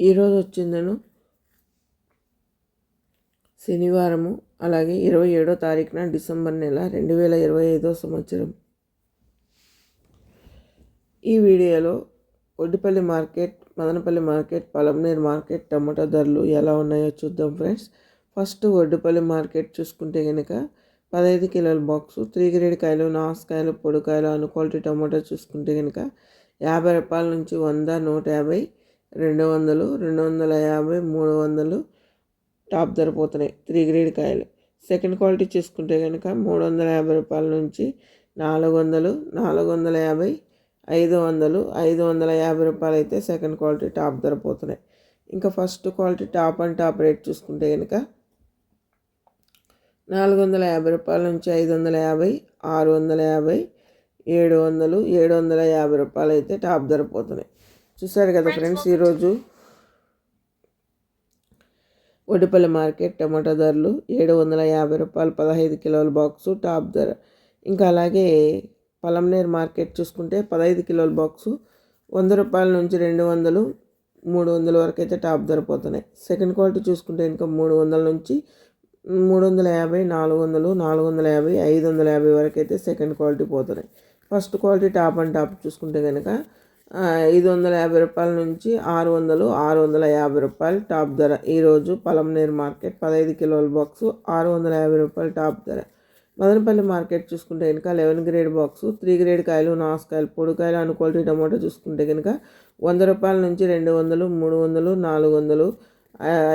ఈరోజు వచ్చిందను శనివారము అలాగే ఇరవై ఏడో తారీఖున డిసెంబర్ నెల రెండు వేల ఇరవై ఐదో సంవత్సరం. ఈ వీడియోలో Oddipalli market Madanapalli market Palamaner market టమాటా ధరలు ఎలా ఉన్నాయో చూద్దాం ఫ్రెండ్స్. ఫస్ట్ ఒడ్డుపల్లి మార్కెట్ చూసుకుంటే కనుక పదహైదు కిలోల బాక్సు త్రీ గ్రేడ్ కాయలు నాసుకాయలు పొడికాయలు అను క్వాలిటీ టమాటా చూసుకుంటే కనుక యాభై రూపాయల నుంచి వంద నూట యాభై రెండు వందలు రెండు వందల యాభై మూడు వందలు టాప్ ధర పోతున్నాయి. త్రీ గ్రేడ్ కాయలు. సెకండ్ క్వాలిటీ చూసుకుంటే కనుక మూడు వందల యాభై రూపాయల నుంచి నాలుగు వందలు నాలుగు వందల యాభై ఐదు వందలు ఐదు వందల యాభై రూపాయలు అయితే సెకండ్ క్వాలిటీ టాప్ ధర పోతున్నాయి. ఇంకా first quality top and top rate చూసుకుంటే కనుక నాలుగు వందల యాభై రూపాయల నుంచి ఐదు వందల యాభై ఆరు వందల యాభై ఏడు వందలు ఏడు వందల యాభై రూపాయలు అయితే టాప్ ధర పోతున్నాయి. చూసారు కదా ఫ్రెండ్స్ ఈరోజు ఒడిపల్లి మార్కెట్ టమాటా ధరలు ఏడు వందల యాభై రూపాయలు పదహైదు కిలోల బాక్సు టాప్ ధర. ఇంకా అలాగే పలంనేర్ మార్కెట్ చూసుకుంటే పదహైదు కిలోల బాక్సు వంద రూపాయల నుంచి రెండు వందలు మూడు వందల వరకు అయితే టాప్ ధర పోతున్నాయి. సెకండ్ క్వాలిటీ చూసుకుంటే ఇంకా మూడు వందల నుంచి మూడు వందల యాభై నాలుగు వందలు నాలుగు వందల యాభై ఐదు వందల యాభై వరకు అయితే సెకండ్ క్వాలిటీ పోతున్నాయి. First quality top and top చూసుకుంటే కనుక ఐదు వందల యాభై రూపాయల నుంచి ఆరు వందలు ఆరు వందల యాభై రూపాయలు టాప్ ధర. ఈరోజు పలంనేరు మార్కెట్ పదహైదు కిలోల బాక్సు ఆరు వందల యాభై రూపాయలు టాప్ ధర. మదనపల్లి మార్కెట్ చూసుకుంటే కనుక eleven grade box three grade కాయలు నాసుకాయలు పొడికాయలు అను క్వాలిటీ టమాటో చూసుకుంటే కనుక వంద రూపాయల నుంచి రెండు వందలు మూడు వందలు నాలుగు వందలు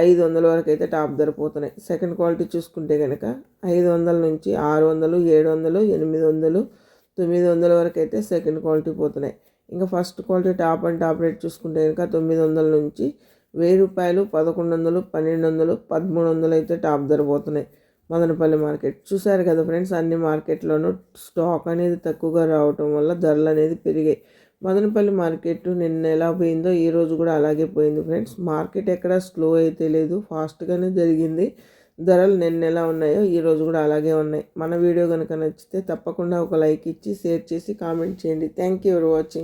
ఐదు వందల వరకు అయితే టాప్ ధర పోతున్నాయి. సెకండ్ క్వాలిటీ చూసుకుంటే కనుక ఐదు వందల నుంచి ఆరు వందలు ఏడు వందలు ఎనిమిది వందలు తొమ్మిది వందల వరకు అయితే సెకండ్ క్వాలిటీ పోతున్నాయి. ఇంకా first quality top and top rate చూసుకుంటే కనుక తొమ్మిది వందల నుంచి వెయ్యి రూపాయలు పదకొండు వందలు పన్నెండు వందలు పదమూడు వందలు అయితే టాప్ ధర పోతున్నాయి. మదనపల్లి మార్కెట్. చూశారు కదా ఫ్రెండ్స్ అన్ని మార్కెట్లోనూ స్టాక్ అనేది తక్కువగా రావటం వల్ల ధరలు అనేది పెరిగాయి. మదనపల్లి మార్కెట్ నిన్న ఎలా పోయిందో ఈ రోజు కూడా అలాగే పోయింది ఫ్రెండ్స్. మార్కెట్ ఎక్కడ స్లో అయితే లేదు ఫాస్ట్గానే జరిగింది. ధరలు నిన్న ఎలా ఉన్నాయో ఈ రోజు కూడా అలాగే ఉన్నాయి. మన వీడియో కనుక నచ్చితే తప్పకుండా ఒక లైక్ ఇచ్చి షేర్ చేసి కామెంట్ చేయండి. Thank you for watching.